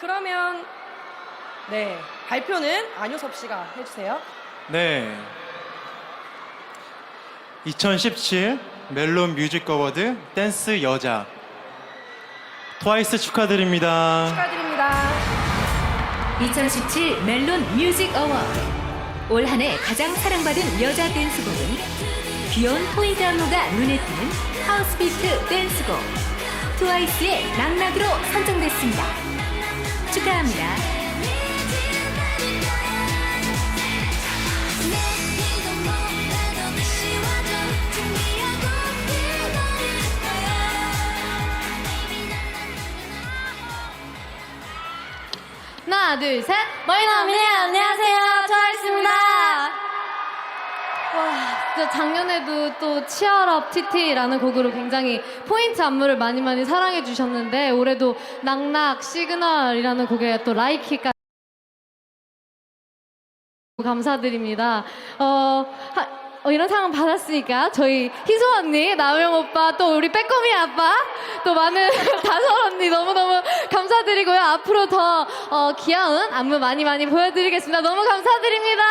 그러면 네 발표는 안효섭 씨가 해주세요. 네. 2017 멜론 뮤직 어워드 댄스 여자 트와이스 축하드립니다. 축하드립니다. 2017 멜론 뮤직 어워드 올 한 해 가장 사랑받은 여자 댄스곡은 귀여운 포인트 안무가 눈에 띄는 하우스비트 댄스곡 트와이스의 낙낙으로 선정됐습니다. 축하합니다. 하나, 둘, 셋. 머이너미네 안녕 와, 진짜 작년에도 또 치얼업 TT라는 곡으로 굉장히 포인트 안무를 많이 많이 사랑해 주셨는데 올해도 낙낙 시그널이라는 곡에 또 라이키까지 감사드립니다. 어, 하- 어, 이런 상황 받았으니까 저희 희소 언니, 나영 오빠, 또 우리 빼꼼이 아빠, 또 많은 다솔 언니 너무너무 감사드리고요. 앞으로 더 어, 귀여운 안무 많이 많이 보여드리겠습니다. 너무 감사드립니다.